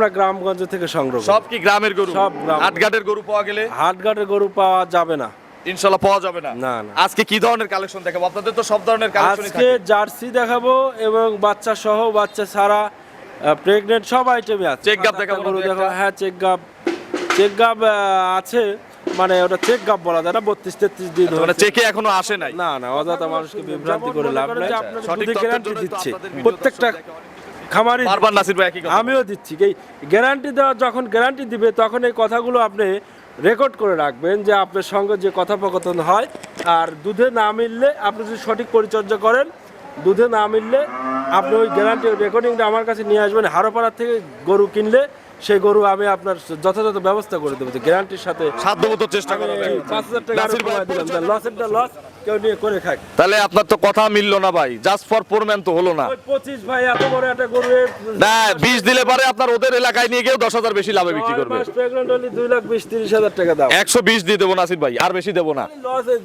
আমরা গ্রামগঞ্জ থেকে সংগ্রহ সব কি গ্রামের গরু? সব। হাটঘাটের গরু পাওয়া গেলে? হাটঘাটের গরু পাওয়া যাবে না। ইনশাল্লাহ পাওয়া যাবে না? না, না। আজকে কি ধরনের কালেকশন দেখাবো? আপনাদের তো সব ধরনের কালেকশনই আজকে জার্সি দেখাবো এবং বাচ্চা সহ বাচ্চা ছাড়া প্রেগনেন্ট সব আইটেমই আছে। চেক গাব দেখাবো গরু দেখাবো। হ্যাঁ চেক গাব চেক গাব আছে। মানে ওটা চেক গাব বলা যায় না বত্রিশ তেত্রিশ দিন মানে চেকে এখনও আসে নাই। না না অযথা মানুষকে বিভ্রান্তি করে লাভ নাই। সঠিক দিচ্ছে। প্রত্যেকটা খামারি বারবার নাসির ভাই একই কথা। আমিও দিচ্ছি। এই গ্যারান্টি দেওয়া যখন গ্যারান্টি দিবে তখন এই কথাগুলো আপনি রেকর্ড করে রাখবেন যে আপনার সঙ্গে যে কথোপকথন হয় আর দুধে না মিললে আপনি যদি সঠিক পরিচর্যা করেন দুধে না মিললে আপনি ওই গ্যারান্টি রেকর্ডিংটা আমার কাছে নিয়ে আসবেন। হারোপাড়ার থেকে গরু কিনলে সেই গরু আমি আপনার যথাযথ ব্যবস্থা করে দেবো। গ্যারান্টির সাথে সাধ্যমতো চেষ্টা করা আমি হবে। পাঁচ হাজার টাকা লসেরটা লস কেউ নিয়ে করে খাক। তাহলে আপনার তো কথা মিললো না ভাই জাস্ট ফর তো হলো না। পঁচিশ ভাই এত বড় একটা গরু না দিলে পারে আপনার ওদের এলাকায় নিয়ে গিয়েও দশ হাজার বেশি লাভে বিক্রি করবে। দুই লাখ বিশ তিরিশ হাজার টাকা দাম একশো বিশ দিয়ে দেবো নাসির ভাই আর বেশি দেবো না।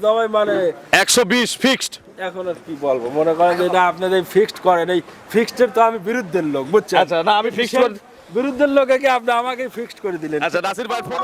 জবাই মানে একশো বিশ ফিক্সড এখন আর কি বলব? মনে করেন যে এটা আপনাদের ফিক্সড করেন। এই ফিক্সডের তো আমি বিরুদ্ধের লোক বুঝছেন? আচ্ছা না আমি ফিক্সড বিরুদ্ধের লোকে কি আপনি আমাকে ফিক্সড করে দিলেন? আচ্ছা নাসির ভাই ফোন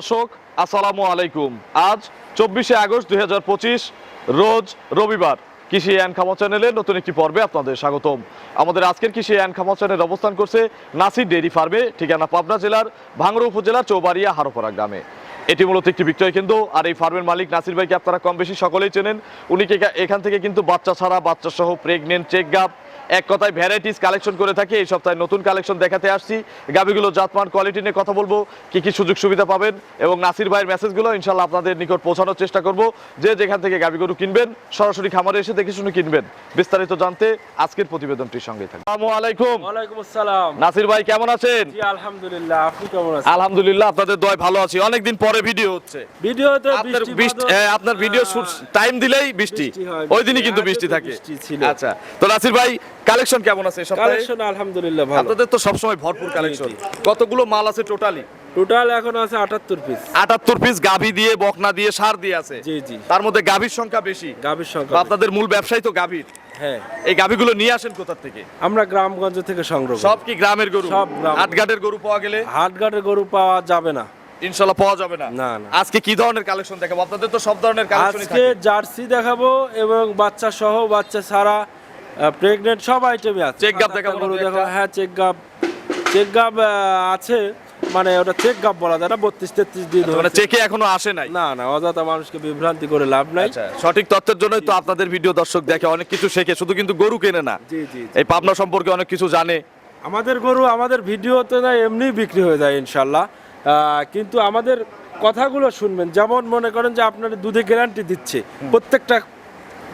দর্শক, আসসালামু আলাইকুম। আজ চব্বিশে আগস্ট দুই হাজার পঁচিশ, রোজ রবিবার কৃষি অ্যান্ড খামা চ্যানেলে নতুন একটি পর্বে আপনাদের স্বাগতম। আমাদের আজকের কৃষি অ্যান্ড খামা চ্যানেল অবস্থান করছে নাসির ডেইরি ফার্মে, ঠিকানা পাবনা জেলার ভাঙড়া উপজেলার চৌবাড়িয়া হারোপাড়া গ্রামে। এটি মূলত একটি বিক্রয় কেন্দ্র, আর এই ফার্মের মালিক নাসির ভাইকে আপনারা কম বেশি সকলেই চেনেন। উনিকে এখান থেকে কিন্তু বাচ্চা ছাড়া বাচ্চা সহ প্রেগনেন্ট চেক গাপ এক কথায় ভ্যারাইটিস কালেকশন করে থাকি। এই সপ্তাহে নতুন কালেকশন দেখাতে আসছি। গাবিগুলো জাতমান কোয়ালিটি নিয়ে কথা বলব। কি কি সুযোগ সুবিধা পাবেন এবং নাসির ভাইয়ের মেসেজগুলো ইনশাল্লাহ আপনাদের নিকট পৌঁছানোর চেষ্টা করব। যে যেখান থেকে গাবি গরু কিনবেন সরাসরি খামারে এসে দেখে শুনে কিনবেন। বিস্তারিত জানতে আজকের প্রতিবেদনটির সঙ্গে থাকবে আসসালামু আলাইকুম। ওয়ালাইকুম আসসালাম। নাসির ভাই কেমন আছেন? জি আলহামদুলিল্লাহ আপনি কেমন আছেন? আলহামদুলিল্লাহ আপনাদের দয় ভালো আছি। অনেকদিন পরে ভিডিও হচ্ছে। ভিডিওতে আপনার বৃষ্টি আপনার ভিডিও শুট টাইম দিলেই বৃষ্টি। ওই দিনই কিন্তু বৃষ্টি থাকে। আচ্ছা তো নাসির ভাই কালেকশন কেমন আছে কালেকশন আলহামদুলিল্লাহ ভালো। আপনাদের তো সবসময় ভরপুর কালেকশন কতগুলো মাল আছে টোটালি টোটাল এখন আছে আটাত্তর পিস আটাত্তর পিস গাভি দিয়ে বকনা দিয়ে সার দিয়ে আছে। জি জি। তার মধ্যে গাভীর সংখ্যা বেশি। গাভীর সংখ্যা আপনাদের মূল ব্যবসায়ী তো গাভীর। হ্যাঁ। এই গাভীগুলো নিয়ে আসেন কোথা থেকে? আমরা গ্রামগঞ্জ থেকে সংগ্রহ করি। সব কি গ্রামের গরু? সব। হাটঘাটের গরু পাওয়া গেলে? হাটঘাটের গরু পাওয়া যাবে না। ইনশাআল্লাহ পাওয়া যাবে না। না, না। আজকে কি ধরনের কালেকশন দেখাবো? আপনাদের তো সব ধরনের কালেকশনই আজকে জার্সি দেখাবো এবং বাচ্চা সহ বাচ্চা ছাড়া প্রেগনেন্ট সব আইটেমই আছে। চেক আটটা দেখাবো গরু দু একটা? হ্যাঁ চেক গাব চেক গাব আছে মানে ওটা চেক গাব বলা যায় না বত্রিশ তেত্রিশ দিন মানে হয়েছে। চেকে এখনও আসে নাই? না না অযথা মানুষকে বিভ্রান্তি করে লাভ নাই। আচ্ছা সঠিক তথ্যের জন্যই তো আপনাদের ভিডিও দর্শক দেখে অনেক কিছু শেখে শুধু কিন্তু গরু কেনে না। এই পাবনা সম্পর্কে অনেক কিছু জানে। আমাদের গরু আমাদের ভিডিওতে না এমনি বিক্রি হয়ে যায় ইনশাল্লাহ। কিন্তু আমাদের কথাগুলো শুনবেন যেমন মনে করেন যে আপনার দুধে গ্যারান্টি দিচ্ছে প্রত্যেকটা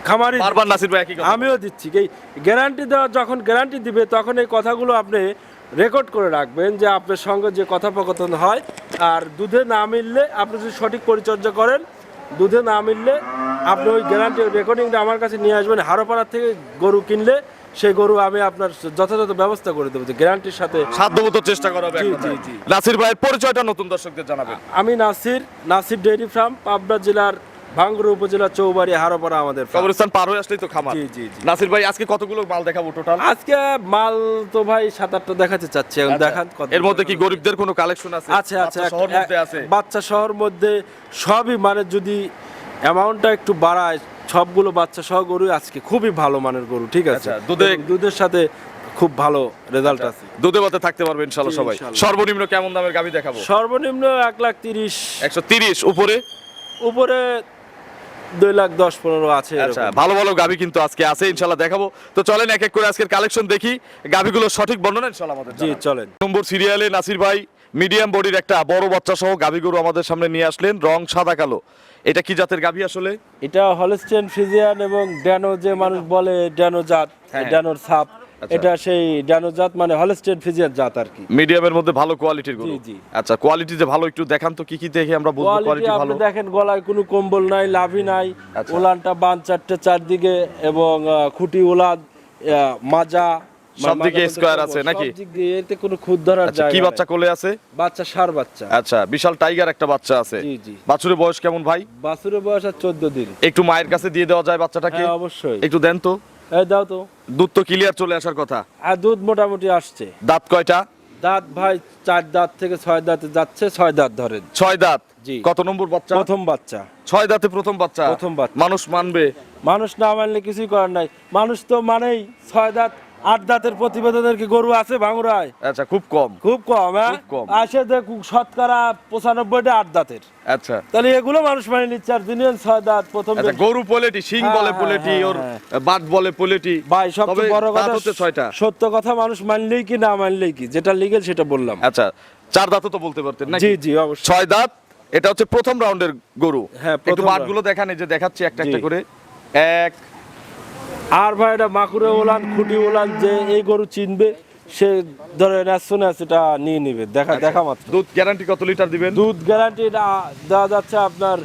খামারি বারবার নাসির ভাই একই কথা আমিও দিচ্ছি। এই গ্যারান্টি দেওয়া যখন গ্যারান্টি দিবে তখন এই কথাগুলো আপনি রেকর্ড করে রাখবেন যে আপনার সঙ্গে যে কথোপকথন হয় আর দুধে না মিললে আপনি যদি সঠিক পরিচর্যা করেন দুধে না মিললে আপনি ওই গ্যারান্টি রেকর্ডিংটা আমার কাছে নিয়ে আসবেন। হারোপাড়ার থেকে গরু কিনলে সেই গরু আমি আপনার যথাযথ ব্যবস্থা করে দেবো গ্যারান্টির সাথে সাধ্যমতো চেষ্টা করা হবে। নাসির ভাইয়ের পরিচয়টা নতুন দর্শকদের জানাবেন। আমি নাসির নাসির ডেইরি ফার্ম পাবনা জেলার ভাঙ্গুর উপজেলা চৌবাড়ি হারোপাড়া আমাদের কবরস্থান পার হয়ে আসলেই তো খামার। জি, জি, জি। নাসির ভাই আজকে কতগুলো মাল দেখাবো টোটাল আজকে মাল তো ভাই সাত আটটা দেখাতে চাচ্ছি এখন দেখান কত এর মধ্যে কি গরিবদের কোনো কালেকশন আছে? আচ্ছা বাচ্চা শহর মধ্যে আছে। বাচ্চা শহর মধ্যে সবই মানে যদি অ্যামাউন্টটা একটু বাড়ায় সবগুলো বাচ্চা সহ গরু আজকে খুবই ভালো মানের গরু ঠিক আছে? আচ্ছা, দুধে- দুধের সাথে খুব ভালো রেজাল্ট আছে। দুধে বাতে থাকতে পারবে ইনশাল্লাহ সবাই। সর্বনিম্ন কেমন দামের গাভি দেখাবো? সর্বনিম্ন এক লাখ তিরিশ। একশো তিরিশ উপরে? উপরে দুই লাখ দশ পনেরো আছে আচ্ছা ভালো ভালো গাভি কিন্তু আজকে আছে ইনশাল্লাহ দেখাবো। তো চলেন এক এক করে আজকের কালেকশন দেখি। গাভিগুলো সঠিক বর্ণনা ইনশাল্লাহ আমাদের জি চলেন। নম্বর সিরিয়ালে নাসির ভাই মিডিয়াম বডির একটা বড় বাচ্চা সহ গাভি গরু আমাদের সামনে নিয়ে আসলেন রং সাদা কালো। এটা কি জাতের গাভি আসলে? এটা হলস্টেন ফিজিয়ান এবং ড্যানো যে মানুষ বলে ড্যানো জাত হ্যাঁ। ড্যানোর ছাপ এটা সেই ড্যানো জাত মানে হলস্টেন ফিজিয়ান জাত আর কি। মিডিয়ামের মধ্যে ভালো কোয়ালিটির গরু। জি, জি। আচ্ছা কোয়ালিটি যে ভালো একটু দেখান তো কি কি দেখে আমরা বুঝব? কোয়ালিটি ভালো আপনি দেখেন গলায় কোনো কম্বল নাই লাভি নাই। আচ্ছা। উলানটা বান চারটে চারদিকে এবং খুঁটি আহ, মাজা সব দিকে মাজা বলতে square সব- আছে নাকি? এতে কোনো খুদ ধরার আচ্ছা কি বাচ্চা কোলে আছে? বাচ্চা সার বাচ্চা। আচ্ছা বিশাল টাইগার একটা বাচ্চা আছে। জি, জি। বাছুরের বয়স কেমন ভাই? বাছুরের বয়স আর চোদ্দ দিন। একটু মায়ের কাছে দিয়ে দেওয়া যায় বাচ্চাটাকে। হ্যাঁ অবশ্যই। একটু দেন তো। এই দাও তো। দুধ তো ক্লিয়ার চলে আসার কথা। আর দুধ মোটামুটি আসছে। দাঁত কয়টা? দাঁত ভাই চার দাঁত থেকে ছয় দাঁতে যাচ্ছে ছয় দাঁত ধরেন। ছয় দাঁত? জি। কত নম্বর বাচ্চা? প্রথম বাচ্চা। ছয় দাঁতে প্রথম বাচ্চা? প্রথম বাচ্চা। মানুষ মানবে। মানুষ না মানলে কিছুই করার নাই। মানুষ তো মানেই ছয় দাঁত আট দাঁতের প্রতিবেদনের কি গরু আছে ভাঙুরায়। আচ্ছা খুব কম। খুব কম হ্যাঁ? কম। আসে দেখ শতকরা পঁচানব্বইটা আট দাঁতের। আচ্ছা। তাহলে এগুলো মানুষ মানে নিচ্ছে আর ছয় দাঁত প্রথম আচ্ছা গরু পোলেটি শিং হ্যাঁ, বলে পোলেটি হ্যাঁ, ওর হ্যাঁ। বাট বলে পোলেটি ভাই সবচেয়ে বড় কথা হচ্ছে ছয়টা। সত্য কথা মানুষ মানলেই কি না মানলেই কি? যেটা লিগেল সেটা বললাম। আচ্ছা চার দাঁতও তো বলতে পারতেন নাকি? জি জি অবশ্যই। ছয় দাঁত এটা হচ্ছে প্রথম রাউন্ডের গরু। হ্যাঁ, একটু বাটগুলো দেখান যে দেখাচ্ছি একটা একটা করে। এক আর ভাই এটা মাকুরে ওলান খুঁটি ওলান যে এই গরু চিনবে সে ধরে ন্যাশনে সেটা নিয়ে নিবে। দেখা দেখা মাত্র। দুধ গ্যারান্টি কত লিটার দিবেন? দুধ গ্যারান্টি দেওয়া যাচ্ছে আপনার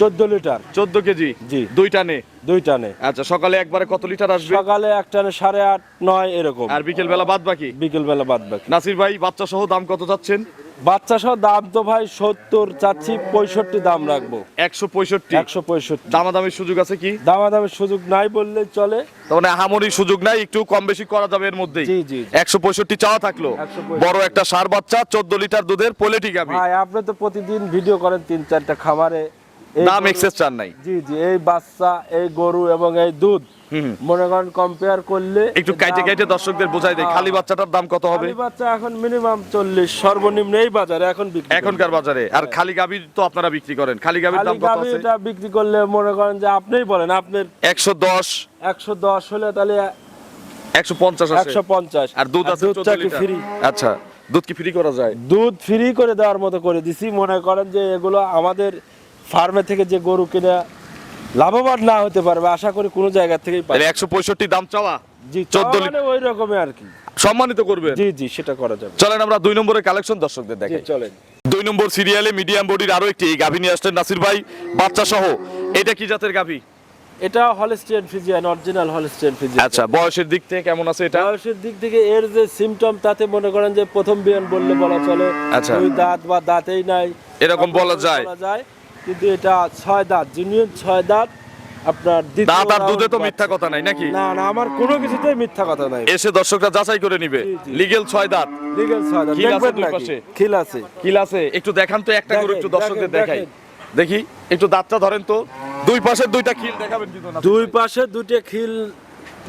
চোদ্দ লিটার চোদ্দ কেজি? জি। দুই টানে? দুই টানে। আচ্ছা সকালে একবারে কত লিটার আসবে? সকালে এক টানে সাড়ে আট নয় এরকম। আর বিকেল বেলা বাদ বাকি? বিকেল বেলা বাদ বাকি। নাসির ভাই বাচ্চা সহ দাম কত চাচ্ছেন? বাচ্চা সহ দাম তো ভাই সত্তর চাচ্ছি পঁয়ষট্টি দাম রাখব। একশো পঁয়ষট্টি? একশো পঁয়ষট্টি। দামাদামির সুযোগ আছে কি? দামাদামের সুযোগ নাই বললে চলে। তার মানে সুযোগ নাই একটু কম বেশি করা যাবে এর মধ্যেই। জি, জি। একশো পঁয়ষট্টি চাওয়া থাকল। বড় একটা সার বাচ্চা চোদ্দ লিটার দুধের পোলেটি ভাই আপনি তো প্রতিদিন ভিডিও করেন তিন চারটা খামারে। এই দাম এক্সেস চান নাই। জি জি এই বাচ্চা এই গরু এবং এই দুধ। মনে করেন কম্পেয়ার করলে একটু কাইটে কাইটে দর্শকদের বোঝাই দেয়। খালি বাচ্চাটার দাম কত হবে? খালি বাচ্চা এখন মিনিমাম চল্লিশ। সর্বনিম্ন এই বাজারে এখন বিক্রি এখনকার বাজারে। আর খালি গাভি তো আপনারা বিক্রি করেন। খালি গাভির দাম কত আছে? এটা বিক্রি করলে মনে করেন যে আপনিই বলেন আপনার একশো দশ। একশো দশ হলে তাহলে একশো পঞ্চাশ আছে। একশো পঞ্চাশ। আর দুধ আছে দুধটা 14 লিটার। ফ্রি আচ্ছা দুধ কি ফ্রি করা যায়? দুধ ফ্রি করে দেওয়ার মতো করে দিছি। মনে করেন যে এগুলো আমাদের ফার্মে থেকে যে গরু কিনে লাভবান না হতে পারবে আশা করি কোনো জায়গা থেকেই পাবে একশো পঁয়ষট্টি দাম চাওয়া? জি চোদ্দ ওই রকমই আর কি। সম্মানিত করবেন? জি জি সেটা করা যাবে। চলেন আমরা দুই নম্বরের কালেকশন দর্শকদের চলেন। দুই নম্বর সিরিয়ালে মিডিয়াম বডির আরও একটি গাভী নিয়ে আসলেন নাসির ভাই বাচ্চা সহ এটা কি জাতের গাভী? এটা Holstein Friesian original Holstein Friesian আচ্ছা বয়সের দিক থেকে কেমন আছে এটা? বয়সের দিক থেকে এর যে সিমটম তাতে মনে করেন যে প্রথম বিয়ান বললে বলা চলে। আচ্ছা। দুই দাঁত বা দাঁতেই নাই। এরকম বলা যায়। বলা যায় কিন্তু এটা ছয় দাঁত জুনিয়র ছয় দাঁত। আপনার দাঁত আর দুধে তো মিথ্যা কথা নাই নাকি? না না আমার কোনো কিছুতেই মিথ্যা কথা নাই। এসে দর্শকরা যাচাই করে নিবে। লিগেল ছয় দাঁত। লিগেল ছয় দাঁত। খিল আছে দেখবেন দুই পাশে? খিল আছে। কিল আছে। একটু দেখান তো একটা করে একটু দর্শকদের দেখাই। দেখি একটু দাঁতটা ধরেন তো। দুই পাশের দুইটা খিল দেখাবেন কিন্তু না। দুই পাশে দুইটা খিল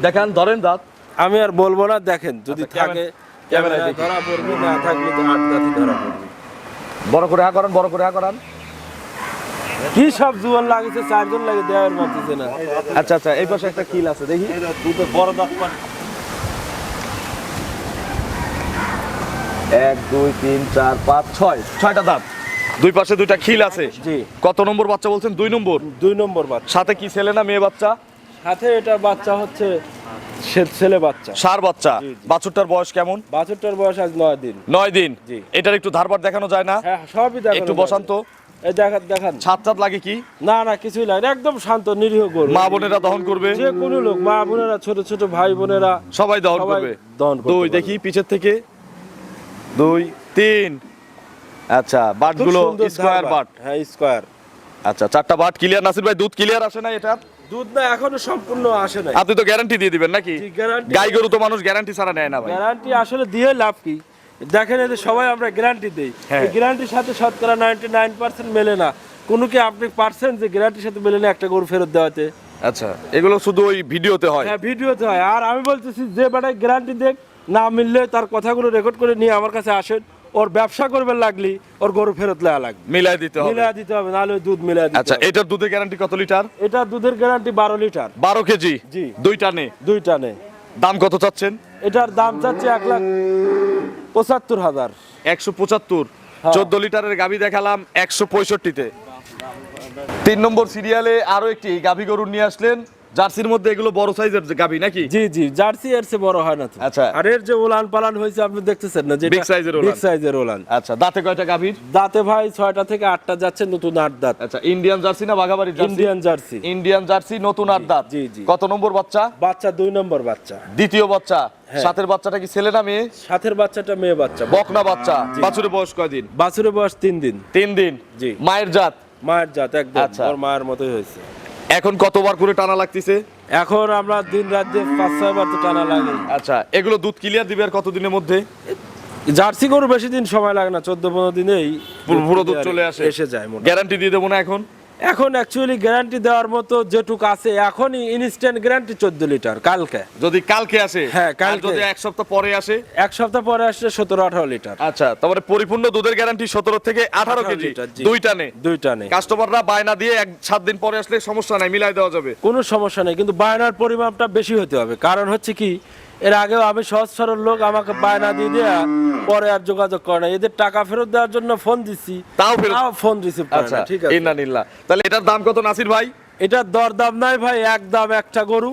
দেখান ধরেন দাঁত। আমি আর বলব না দেখেন যদি আচ্ছা, থাকে ক্যামেরায়। ধরা পড়বে না থাকলে তো আট দাঁতই ধরা পড়বে। বড় করে হা করান বড় করে হা করান। কি সব জুয়ান লাগিছে? চারজন লাগে দেওয়ার মারতেছে না। আচ্ছা আচ্ছা এই পাশে একটা কিল আছে দেখি। দুটো বড় দাঁত এক দুই তিন চার পাঁচ ছয়। ছয়টা দাঁত। দুই পাশে দুইটা খিল আছে। জি। কত নম্বর বাচ্চা বলছেন? দুই নম্বর? দুই নম্বর বাচ্চা। সাথে কি ছেলে না মেয়ে বাচ্চা? সাথে এটা বাচ্চা হচ্ছে ছেলে বাচ্চা। সার বাচ্চা। বাছুরটার বয়স কেমন? বাছুরটার বয়স আজ নয় দিন। নয় দিন। জি। এটার একটু ধারবার দেখানো যায় না? হ্যাঁ সবই একটু। বসান তো। এই দেখান দেখান। ছাদ ছাদ লাগে কি? না না কিছুই লাগে একদম শান্ত নিরীহ গরু। মা বোনেরা দহন করবে? যে কোনো লোক মা বোনেরা ছোট ছোট ভাই বোনেরা সবাই দহন করবে? দহন দুই দেখি পিছের থেকে। দুই তিন। আচ্ছা বাটগুলো স্কোয়ার বাট। হ্যাঁ স্কোয়ার। আচ্ছা চারটা বাট। ক্লিয়ার নাসির ভাই দুধ ক্লিয়ার আসে না এটা দুধ না এখনও সম্পূর্ণ আসে নাই। আপনি তো গ্যারান্টি দিয়ে দিবেন নাকি? গাই গরু তো মানুষ গ্যারান্টি ছাড়া নেয় না ভাই। গ্যারান্টি আসলে দিয়ে লাভ কি? দেখেন এদের সবাই আমরা গ্যারান্টি দিই। গ্যারান্টির সাথে শতকরা নাইনটি নাইন পার্সেন্ট মেলে না। কোনো কি আপনি পার্সেন্ট যে গ্যারান্টির সাথে মেলে না একটা গরু ফেরত দেওয়াতে? আচ্ছা এগুলো শুধু ওই ভিডিওতে হয়? হ্যাঁ ভিডিওতে হয়। আর আমি বলতেছি যে বেটায় গ্যারান্টি দেখ না মিললে তার কথাগুলো রেকর্ড করে নিয়ে আমার কাছে আসেন। ওর ব্যবসা করবেন লাগলি ওর গরু ফেরত দেওয়া লাগবে। মিলাই দিতে হবে। মিলাই দিতে হবে নাহলে দুধ মিলাই দিতে আচ্ছা এটার দুধের গ্যারান্টি কত লিটার? এটা দুধের গ্যারান্টি বারো লিটার। বারো কেজি? জি। দুইটা নে দুইটা নেই দাম কত চাচ্ছেন? এটার দাম চাচ্ছে এক লাখ পঁচাত্তর হাজার। একশো পঁচাত্তর। হ্যাঁ। চোদ্দ লিটারের গাভি দেখালাম একশো পঁয়ষট্টিতে। তিন নম্বর সিরিয়ালে আরও একটি গাভি গরু নিয়ে আসলেন। জার্সির মধ্যে এগুলো বড় সাইজের গাভি নাকি? জি জি জার্সি এর চেয়ে বড় হয় না তো। আচ্ছা। আর এর যে ওলান পালান হয়েছে আপনি দেখতেছেন না যে size এর ওলান। বিগ সাইজের ওলান। আচ্ছা দাঁতে কয়টা গাভীর দাঁতে ভাই ছয়টা থেকে আটটা যাচ্ছে নতুন আট দাঁত। আচ্ছা ইন্ডিয়ান জার্সি না বাঘাবাড়ি jersey? Indian jersey. Indian jersey নতুন আট দাঁত। জি, জি। কত নম্বর বাচ্চা? বাচ্চা দুই নম্বর বাচ্চা। দ্বিতীয় বাচ্চা। হ্যাঁ। সাথের বাচ্চাটা কি ছেলে না মেয়ে? সাথের বাচ্চাটা মেয়ে বাচ্চা। বকনা বাচ্চা। বাছুরের বয়স কয়দিন? বাছুরের বয়স তিন দিন। তিন দিন। জি। মায়ের জাত? মায়ের জাত একদম। আচ্ছা। ওর মায়ের মতোই হয়েছে। এখন কতবার করে টানা লাগতেছে? এখন আমরা দিন রাত দিয়ে পাঁচ ছয় বার তো টানা লাগে। আচ্ছা এগুলো দুধ ক্লিয়ার দিবে আর কতদিনের মধ্যে? জার্সি গরু বেশি দিন সময় লাগে না চোদ্দ পনেরো দিনেই পুরো পুরো দুধ চলে আসে। এসে যায় গ্যারান্টি দিয়ে দেবো না এখন? এখন অ্যাকচুয়ালি গ্যারান্টি দেওয়ার মতো যেটুক আছে এখনই ইনস্ট্যান্ট গ্যারান্টি চোদ্দ লিটার কালকে। যদি কালকে আসে হ্যাঁ, কালকে। যদি এক সপ্তাহ পরে আসে? এক সপ্তাহ পরে আসছে সতেরো আঠারো লিটার। আচ্ছা তারপরে পরিপূর্ণ দুধের গ্যারান্টি সতেরো থেকে আঠারো 18 কেজি। দুইটা নে দুইটা নেই কাস্টমাররা বায়না দিয়ে এক সাত দিন পরে আসলে সমস্যা নাই মিলাই দেওয়া যাবে। কোনো সমস্যা নেই কিন্তু বায়নার পরিমাণটা বেশি হতে হবে। কারণ হচ্ছে কি এর আগেও আমি সহজ সরল লোক আমাকে বায়না দিয়ে দেয়া পরে আর যোগাযোগ করে না। এদের টাকা ফেরত দেওয়ার জন্য ফোন দিচ্ছি তাও ফেরত তাও ফোন রিসিভ করে আচ্ছা না ঠিক আছে। তাহলে এটার দাম কত নাসির ভাই? এটার দর দাম নাই ভাই এক দাম একটা গরু।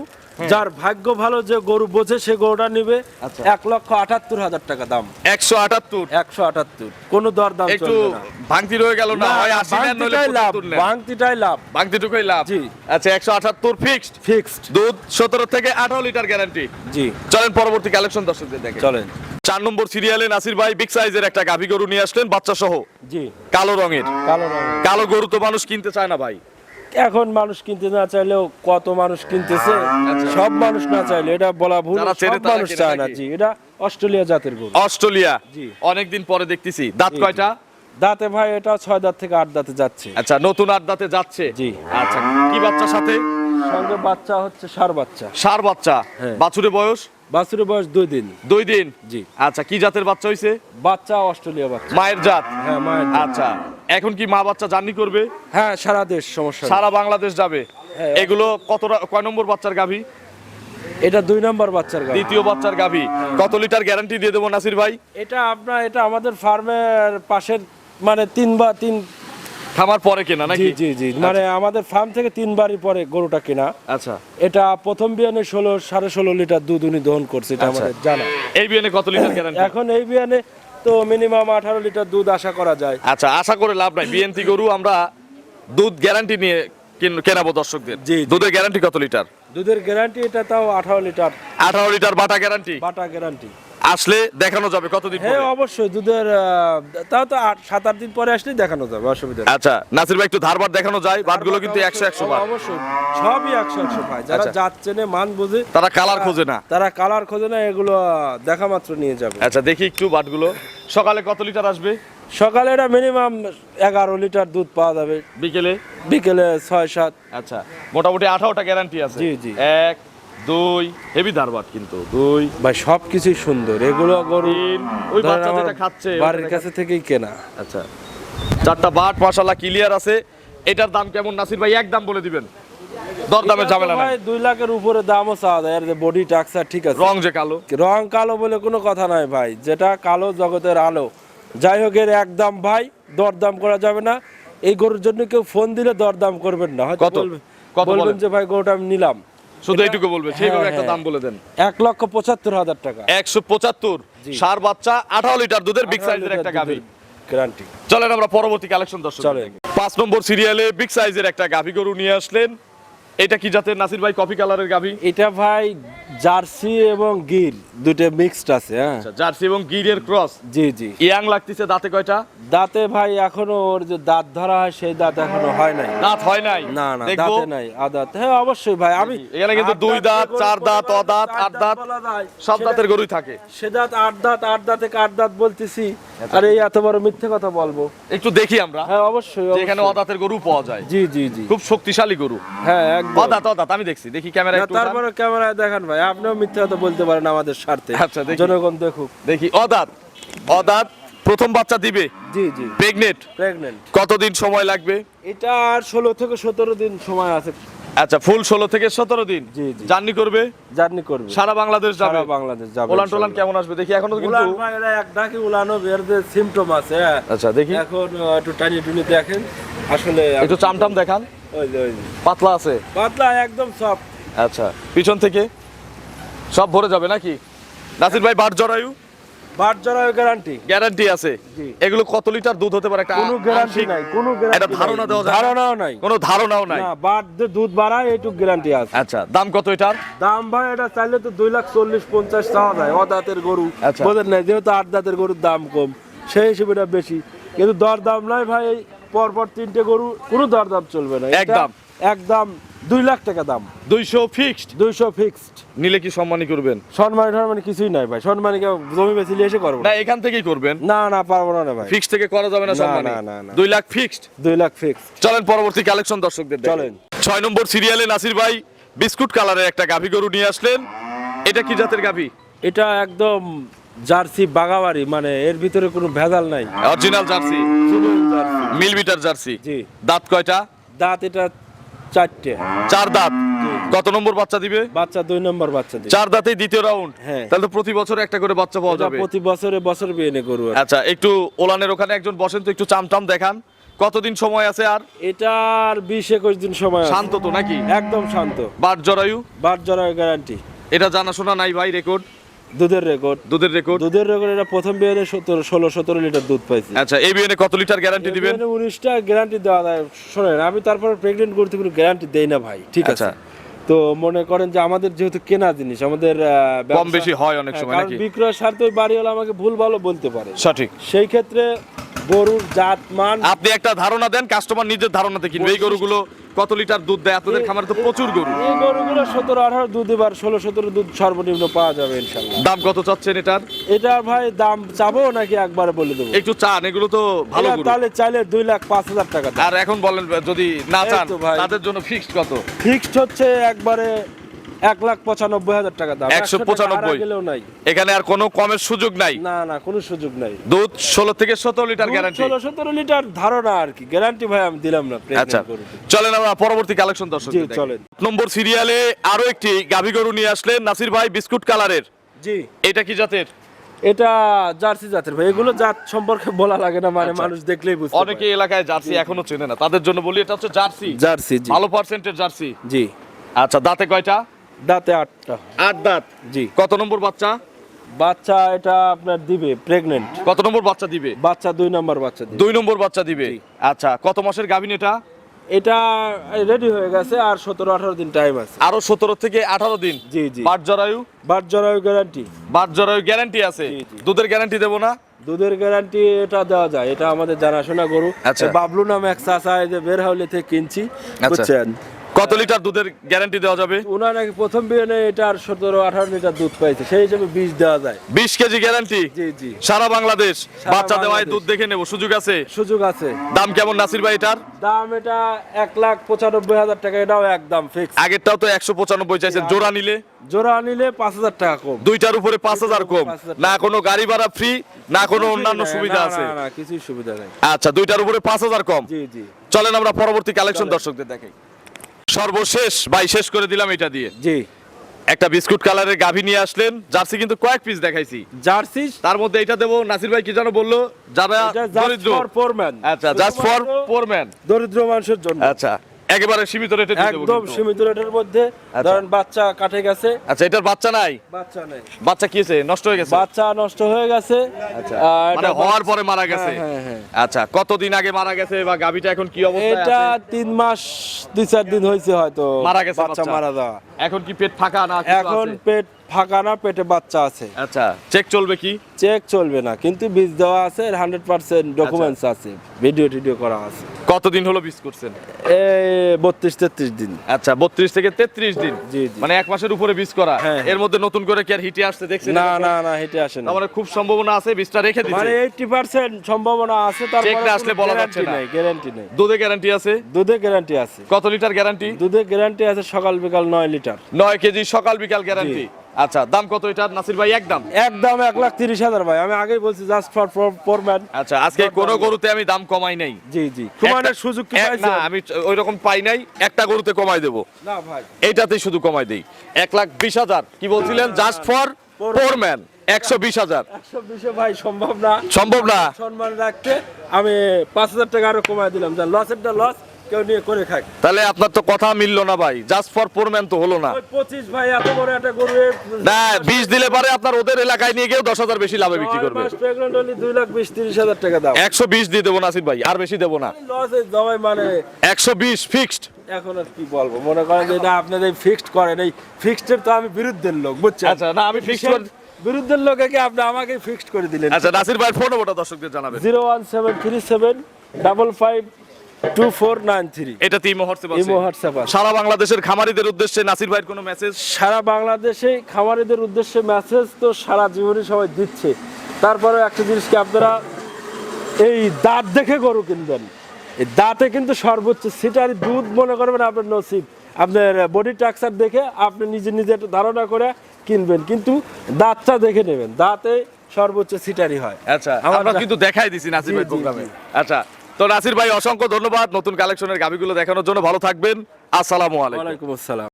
যার ভাগ্য ভালো যে গরু বোঝে সে গরুটা নিবে আচ্ছা। এক লক্ষ আটাত্তর হাজার টাকা দাম। একশো আটাত্তর? একশো আটাত্তর। কোনো দর দাম একটু ভাঙতি রয়ে গেল না? হয় ভাঙতিটাই লাভ ভাঙতিটাই লাভ। ভাঙতিটুকুই লাভ। জি। আচ্ছা একশো আটাত্তর ফিক্সড ফিক্সড দুধ সতেরো থেকে আঠারো লিটার গ্যারান্টি জি। চলেন পরবর্তী কালেকশন দর্শকদের দেখে। চলেন। চার নম্বর সিরিয়ালে নাসির ভাই বিগ সাইজের একটা গাভী গরু নিয়ে আসলেন বাচ্চা সহ জি। কালো রঙের। কালো রঙের। কালো গরু তো মানুষ কিনতে চায় না ভাই। এখন মানুষ কিনতে না চাইলেও কত মানুষ কিনতেছে? সব মানুষ না চাইলে এটা বলা ভুল আচ্ছা। সব মানুষ চায় না জি এটা অস্ট্রেলিয়া জাতের গরু। অস্ট্রেলিয়া? জি। অনেকদিন পরে দেখতেছি। দাঁত কয়টা? দাঁতে ভাই এটা ছয় দাঁত থেকে আট দাঁতে যাচ্ছে। আচ্ছা নতুন আট দাঁতে যাচ্ছে? জি। আচ্ছা কি বাচ্চা সাথে? সঙ্গে বাচ্চা হচ্ছে সার বাচ্চা। সার বাচ্চা। হ্যাঁ। বাছুরের বয়স? বাছুরের বয়স দুই দিন। দুই দিন? জি। আচ্ছা কি জাতের বাচ্চা হইছে? বাচ্চা অস্ট্রেলিয়া বাচ্চা। মায়ের জাত? হ্যাঁ মায়ের আচ্ছা এখন কি মা বাচ্চা জার্নি করবে? হ্যাঁ সারা দেশ সমস্যা। সারা বাংলাদেশ যাবে? হ্যাঁ। এগুলো কত কয় নম্বর বাচ্চার গাভী? এটা দুই নম্বর বাচ্চার গাড়ি দ্বিতীয় বাচ্চার গাভী। কত লিটার গ্যারান্টি দিয়ে দেবো নাসির ভাই? এটা আপনার এটা আমাদের ফার্মের পাশের মানে তিন বা তিন খামার পরে কেনা নাকি? জি জি মানে আমাদের ফার্ম থেকে তিনবারই পরে গরুটা কেনা। আচ্ছা। এটা প্রথম বিয়ানে ষোলো সাড়ে ষোলো লিটার দুধ উনি দহন করছে এটা আচ্ছা। আমাদের জানা। এই বিয়ানে কত লিটার গ্যারান্টি এখন এই বিয়ানে তো মিনিমাম আঠারো লিটার দুধ আশা করা যায়। আচ্ছা আশা করে লাভ নাই। বিএনটি গরু আমরা দুধ গ্যারান্টি নিয়ে কেনাবো দর্শকদের? জি। দুধের গ্যারান্টি কত লিটার? দুধের গ্যারান্টি এটা তাও আঠারো লিটার। আঠারো litre Bata guarantee Bata guarantee আসলে দেখানো যাবে কতদিন পরে? হ্যাঁ অবশ্যই দুধের তাও তো আট সাত আট দিন পরে আসলেই দেখানো যাবে অসুবিধা নেই। আচ্ছা নাসির ভাই একটু ধারবার দেখানো যায় বাটগুলো কিন্তু একশো একশো বার। অবশ্যই সবই একশো একশো পায় যারা। যাচ্ছে না মান বুঝে তারা কালার খোঁজে না। তারা কালার খোঁজে না এগুলো দেখা মাত্র নিয়ে যাবে। আচ্ছা দেখি একটু বাটগুলো। সকালে কত লিটার আসবে? সকালে এটা মিনিমাম এগারো লিটার দুধ পাওয়া যাবে। বিকেলে? বিকেলে ছয় সাত। আচ্ছা মোটামুটি আঠারোটা গ্যারান্টি আছে। জি, জি। এক দুই হেভি ধারবাট কিন্তু দুই। ভাই সব কিছুই সুন্দর। এগুলো গরু ওই বাচ্চা যেটা খাচ্ছে বাড়ির কাছে থেকেই কেনা। আচ্ছা চারটা বাট মাশাল্লাহ ক্লিয়ার আছে। এটার দাম কেমন নাসির ভাই? এক দাম বলে দিবেন। ঝামেলা নাই। লাখের উপরে দামও চাওয়া যায়। আর বডি টাক্সার ঠিক আছে। রং যে কালো। রং কালো বলে কোনো কথা নাই ভাই। যেটা কালো জগতের আলো। যাই হোক এর একদম ভাই দরদাম করা যাবে না। এই গরুর জন্য কেউ ফোন দিলে দরদাম করবেন না। হয়তো কত? বলবেন যে ভাই গরুটা আমি নিলাম। শুধু এইটুকু বলবে সেইভাবে হ্যাঁ, একটা হ্যাঁ। দাম বলে দেন। এক লক্ষ পঁচাত্তর হাজার টাকা। একশো পঁচাত্তর সার বাচ্চা আঠারো লিটার দুধের বিগ সাইজের একটা গাভী। গ্যারান্টি চলেন আমরা পরবর্তী কালেকশন দর্শক পাঁচ নম্বর সিরিয়ালে বিগ সাইজের একটা গাভী গরু নিয়ে আসলেন। এটা কি জাতের নাসির ভাই? কফি কালারের গাভি? এটা ভাই জার্সি এবং গির দুটো মিক্সড আছে হ্যাঁ। আচ্ছা জার্সি এবং গিরের ক্রস? জি জি। ইয়াং লাগতেছে দাঁতে কয়টা? দাঁতে ভাই এখনও ওর যে দাঁত ধরা হয় সেই দাঁত এখনও হয় নাই। দাঁত হয় নাই? না না দাঁতে নাই আদাত হ্যাঁ অবশ্যই ভাই আমি এখানে কিন্তু দুই দাঁত, চার দাঁত, অদাঁত, আট দাঁত, সব দাঁতের গরুই থাকে। সে দাঁত আট দাঁত আট দাঁতে আট দাঁত বলতেছি? আর এই এত বড় মিথ্যে কথা বলব। একটু দেখি আমরা। হ্যাঁ অবশ্যই এখানে। অদাঁতের গরু পাওয়া যায়। জি জি জি। খুব শক্তিশালী গরু। হ্যাঁ একদম। অদাঁত অদাঁত আমি দেখছি। দেখি ক্যামেরা একটু। তারপরে ক্যামেরায় দেখান ভাই। আপনিও মিথ্যে কথা বলতে পারেন আমাদের স্বার্থে। আচ্ছা, দেখি। জনগণ দেখুক। দেখি অদাঁত। অদাঁত প্রথম বাচ্চা দিবে। জি জি। প্রেগনেন্ট প্রেগনেন্ট কতদিন সময় লাগবে? এটা আর ষোলো থেকে সতেরো দিন সময় আছে। আচ্ছা ফুল ষোলো থেকে সতেরো দিন। জার্নি করবে? জার্নি করবে। সারা বাংলাদেশ যাবে? বাংলাদেশ যাবে ওলান টোলান কেমন আসবে? দেখি এখনও কিন্তু উলান এক ডাকে উলানো বের সিমটম আছে হ্যাঁ। আচ্ছা দেখি। এখন একটু টানি টুনি দেখেন। আসলে একটু চামটাম দেখান। ওই ওই যে। পাতলা আছে? পাতলা একদম সব আচ্ছা পিছন থেকে? সব ভরে যাবে নাকি? নাসির ভাই বাট জরায়ু। বাট গ্যারান্টি গ্যারান্টি আছে। এগুলো কত লিটার দুধ হতে পারে? একটা কোনো গ্যারান্টি নাই কোনো একটা ধারণা দেওয়া যায়? ধারণাও নাই। কোনো ধারণাও নাই? না বাট যে দুধ বাড়ায় এইটুক গ্যারান্টি আছে। আচ্ছা দাম কত এটার? দাম ভাই এটা চাইলে তো দুই লাখ চল্লিশ পঞ্চাশ চাওয়া যায় অদাঁতের গরু। আচ্ছা। বোঝেন নাই যেহেতু আট দাঁতের গরুর দাম কম সেই হিসেবে এটা বেশি। কিন্তু দর দাম নাই ভাই পরপর তিনটে গরু কোনো দর দাম চলবে না। একদম। একদম দুই লাখ টাকা দাম। দুইশো ফিক্সড দুইশো ফিক্সড নিলে কি সম্মানী করবেন? সম্মানী টম্মানি কিছুই নাই ভাই। সম্মানী জমি বেচিলে এসে করব না। এখান থেকেই করবেন? না না পারব না ভাই। ফিক্স থেকে করা যাবে না সম্মানী না, না। দুই লাখ ফিক্সড দুই লাখ ফিক্সড চলেন পরবর্তী কালেকশন দর্শকদের চলেন। ছয় নম্বর সিরিয়ালে নাসির ভাই বিস্কুট কালারের একটা গাভী গরু নিয়ে আসলেন। এটা কি জাতের গাভী? এটা একদম জার্সি বাগাবাড়ি মানে এর ভিতরে কোনো ভেজাল নাই। Original jersey. জার্সি। মিল বিটার জার্সি। জি। দাঁত কয়টা? দাঁত এটা চারটে। চার দাঁত। কত নম্বর বাচ্চা দিবে? বাচ্চা দুই নম্বর বাচ্চা দিবে। চার দাঁতেই দ্বিতীয় রাউন্ড। হ্যাঁ। তাহলে প্রতি বছর একটা করে বাচ্চা পাওয়া যাবে। প্রতি বছরে বছর বিয়ে নে গরু আচ্ছা একটু ওলানের ওখানে একজন বসেন তো একটু চামটাম দেখান। কতদিন সময় আছে আর? এটার বিশ একুশ দিন সময় আছে। শান্ত তো নাকি? একদম শান্ত। বাট জরায়ু বাট জরায়ু গ্যারান্টি এটা জানাশোনা নাই ভাই রেকর্ড দুধের রেকর্ড দুধের রেকর্ড দুধের রেকর্ড এটা প্রথম বিয়ে সতেরো ষোলো সতেরো লিটার দুধ পাইছি। আচ্ছা এই বিয়ে কত লিটার গ্যারান্টি দিবেন? উনিশটা গ্যারান্টি দেওয়া যায় শোনেন আমি তারপর প্রেগনেন্ট করতে কোনো গ্যারান্টি দেই না ভাই ঠিক আছে? আচ্ছা। তো মনে করেন যে আমাদের যেহেতু কেনা জিনিস আমাদের কম বেশি হয় অনেক হ্যাঁ, সময় নাকি? বিক্রয় স্বার্থে বাড়িওয়ালা আমাকে ভুল ভালো বলতে পারে। সঠিক। সেই ক্ষেত্রে গরুর জাত মান আপনি একটা ধারণা দেন কাস্টমার নিজের ধারণাতে কিনবে। এই গরুগুলো কত লিটার দুধ দেয়? আপনাদের খামারে তো প্রচুর গরু। এই গরুগুলো সতেরো আঠারো দুধ এবার ষোলো সতেরো দুধ সর্বনিম্ন পাওয়া যাবে ইনশাল্লাহ। দাম কত চাচ্ছেন এটার? এটা ভাই দাম চাবো নাকি একবারে বলে দেবো? একটু চান এগুলো তো ভালো গরু। তাহলে চাইলে দুই লাখ পাঁচ হাজার টাকা আর এখন বলেন যদি না চান। তাদের জন্য ফিক্সড কত? ফিক্সড হচ্ছে একবারে এক লাখ পঁচানব্বই হাজার টাকা দাম। 195 গেলেও নাই। এখানে আর কোনো কমের সুযোগ নাই? না না কোনো সুযোগ নাই। দুধ ষোলো থেকে সতেরো লিটার গ্যারান্টি ষোলো সতেরো লিটার ধারণা আর কি। গ্যারান্টি ভাই আমি দিলাম না আচ্ছা। চলেন আমরা পরবর্তী কালেকশন দর্শক চলেন। নম্বর সিরিয়ালে আরও একটি গাভী গরু নিয়ে আসলেন নাসির ভাই বিস্কুট কালারের। জি। এটা কি জাতের? এটা জার্সি জাতের ভাই। এগুলো জাত সম্পর্কে বলা লাগে না মানে আচ্ছা। মানুষ দেখলেই বুঝতে অনেকে এলাকায় জার্সি এখনও চেনে না। তাদের জন্য বলি এটা হচ্ছে জার্সি। জার্সি ভালো পার্সেন্টের জার্সি। জি। আচ্ছা দাঁতে কয়টা? দাঁতে আটটা। আট দাঁত? জি। কত নম্বর বাচ্চা? বাচ্চা এটা আপনার দিবে প্রেগনেন্ট কত নম্বর বাচ্চা দিবে? বাচ্চা দুই নাম্বার বাচ্চা দিবে। দুই নম্বর বাচ্চা দিবে। আচ্ছা কত মাসের গাভিন এটা? এটা রেডি হয়ে গেছে আর সতেরো আঠারো দিন টাইম আছে। আরও সতেরো থেকে আঠারো দিন? জি জি। বাট জরায়ু? বাট জরায়ু গ্যারান্টি বাট জরায়ু গ্যারান্টি আছে। দুধের গ্যারান্টি দেবো না? দুধের গ্যারান্টি এটা দেওয়া যায়। এটা আমাদের জানাশোনা গরু। আচ্ছা। বাবলু নামে এক যে বের হাউলি থেকে কিনছি আচ্ছা। বুঝছেন? কত লিটার দুধের গ্যারান্টি দেওয়া যাবে? ওনার নাকি প্রথম বিয়ে এটা আর সতেরো আঠারো লিটার দুধ পাইছে সেই হিসেবে বীজ দেওয়া যায়। বিশ কেজি গ্যারান্টি? জি জি। সারা বাংলাদেশ? বাচ্চা দেওয়ায় দুধ দেখে নেব সুযোগ আছে? সুযোগ আছে। দাম কেমন নাসির ভাই এটার? দাম এটা এক লাখ পঁচানব্বই হাজার টাকা এটাও একদম ফিক্স আগেরটাও তো একশো পঁচানব্বই চাইছেন জোড়া নিলে? জোড়া নিলে পাঁচ হাজার টাকা কম। দুইটার উপরে পাঁচ হাজার কম। না কোনো গাড়ি ভাড়া ফ্রি না কোনো অন্যান্য সুবিধা আছে? না, না কিছুই সুবিধা নেই। আচ্ছা দুইটার উপরে পাঁচ হাজার কম। জি জি। চলেন আমরা পরবর্তী কালেকশন দর্শকদের দেখাই। সর্বশেষ ভাই শেষ করে দিলাম এটা দিয়ে। জি। একটা বিস্কুট কালারের গাভী নিয়ে আসলেন। জার্সি কিন্তু কয়েক পিস দেখাইছি। জার্সি? তার মধ্যে এটা দেবো নাসির ভাই কি যেন বলল? যারা দরিদ্র। ফর পোর ম্যান আচ্ছা জাস্ট ফর ফোর ম্যান দরিদ্র মানুষের জন্য। আচ্ছা। একেবারে সীমিত রেটে একদম সীমিত রেটের মধ্যে। আচ্ছা। ধরেন বাচ্চা কাটে গেছে। আচ্ছা এটার বাচ্চা নাই? বাচ্চা নাই। বাচ্চা কি হয়েছে? নষ্ট হয়ে গেছে? বাচ্চা নষ্ট হয়ে গেছে। আচ্ছা। মানে হওয়ার পরে মারা গেছে? হ্যাঁ, হ্যাঁ, আচ্ছা কতদিন আগে মারা গেছে বা গাবিটা এখন কি অবস্থায় এটা তিন মাস দুই চার দিন হয়েছে হয়তো মারা গেছে বাচ্চা। মারা যাওয়া। এখন কি পেট ফাঁকা না এখন পেট ফাঁকা না পেটে বাচ্চা আছে। আচ্ছা চেক চলবে কি? চেক চলবে না কিন্তু বীজ দেওয়া আছে হান্ড্রেড পার্সেন্ট ডকুমেন্টস আছে ভিডিও টিডিও করা আছে। কতদিন হলো বিস করছেন? এই বত্রিশ তেত্রিশ দিন। আচ্ছা বত্রিশ থেকে তেত্রিশ দিন? জি, জি। মানে এক মাসের উপরে বীজ করা। হ্যাঁ, এর মধ্যে নতুন করে কি আর হিটে আসছে দেখছেন না না না হেঁটে আসে না। মানে খুব সম্ভাবনা আছে বীজটা রেখে মানে দিচ্ছে এইটি পার্সেন্ট সম্ভাবনা আছে তার না আসলে বলা যাচ্ছে না। গ্যারান্টি নেই। দুধে গ্যারান্টি আছে? দুধে গ্যারান্টি আছে। কত লিটার গ্যারান্টি দুধে গ্যারান্টি আছে সকাল বিকাল নয় লিটার নয় কেজি সকাল বিকাল গ্যারান্টি আচ্ছা দাম কত এটার নাসির ভাই একদম? একদম এক লাখ তিরিশ হাজার ভাই আমি আগেই বলছি জাস্ট ফর ফোর ম্যান আচ্ছা আজকে কোনো গরুতে আমি দাম কমাই নাই। জি জি। একটা- সুযোগ কি এক- না আমি ওই রকম পাই নাই একটা গরুতে কমাই দেবো। না ভাই। এইটাতেই শুধু কমাই দেই। এক লাখ বিশ হাজার কি বলছিলেন? জাস্ট ফর ফোর ম্যান একশো বিশ হাজার। বিশে ভাই সম্ভব না। সম্ভব না। সম্মান রাখতে আমি পাঁচ হাজার টাকা আরও কমায় দিলাম। যা লসেরটা লস কেউ নিয়ে করে খাক। তাহলে আপনার তো কথা মিললো না ভাই। জাস্ট ফর ফোর ম্যান তো হলো না। পঁচিশ ভাই এত বড় একটা গরু না বিশ দিলে পারে আপনার ওদের এলাকায় নিয়ে গিয়েও দশ হাজার বেশি লাভে বিক্রি করবে। দুই লাখ বিশ তিরিশ হাজার টাকা দাম একশো বিশ দিয়ে দেবো নাসির ভাই আর বেশি দেবো না। জমাই মানে একশো বিশ ফিক্সড এখন আর কি বলব? মনে করেন যে এটা আপনাদের ফিক্সড করেন। এই ফিক্সডের তো আমি বিরুদ্ধের লোক বুঝছেন? আচ্ছা না আমি ফিক্সড করে বিরুদ্ধের লোকে কি আপনি আমাকে ফিক্সড করে দিলেন? আচ্ছা নাসির ভাইয়ের ফোন নম্বরটা দর্শকদের জানাবেন। Zero one seven three seven double five two four nine three এটা তিন হোয়াটসঅ্যাপ ইমো হোয়াটসঅ্যাপ সারা বাংলাদেশের খামারিদের উদ্দেশ্যে নাসির ভাইয়ের কোনো মেসেজ সারা বাংলাদেশে খামারিদের উদ্দেশ্যে মেসেজ তো সারা জীবনই সবাই দিচ্ছে। তারপরে একটা জিনিস কি আপনারা এই দাঁত দেখে গরু কিনবেন। এই দাঁতে কিন্তু সর্বোচ্চ সিটারি দুধ মনে করবেন আপনার নসিব। আপনার বডি স্ট্রাকচার দেখে আপনি নিজে নিজে একটু ধারণা করে কিনবেন। কিন্তু দাঁতটা দেখে নেবেন। দাঁতে সর্বোচ্চ সিটারি হয়। আচ্ছা আমার কিন্তু দেখাই দিছি জি, প্রোগ্রামে। আচ্ছা তো নাসির ভাই, অসংখ্য ধন্যবাদ নতুন কালেকশনের গাবিগুলো দেখানোর জন্য। ভালো থাকবেন। আসসালামু আলাইকুম। আসসালাম।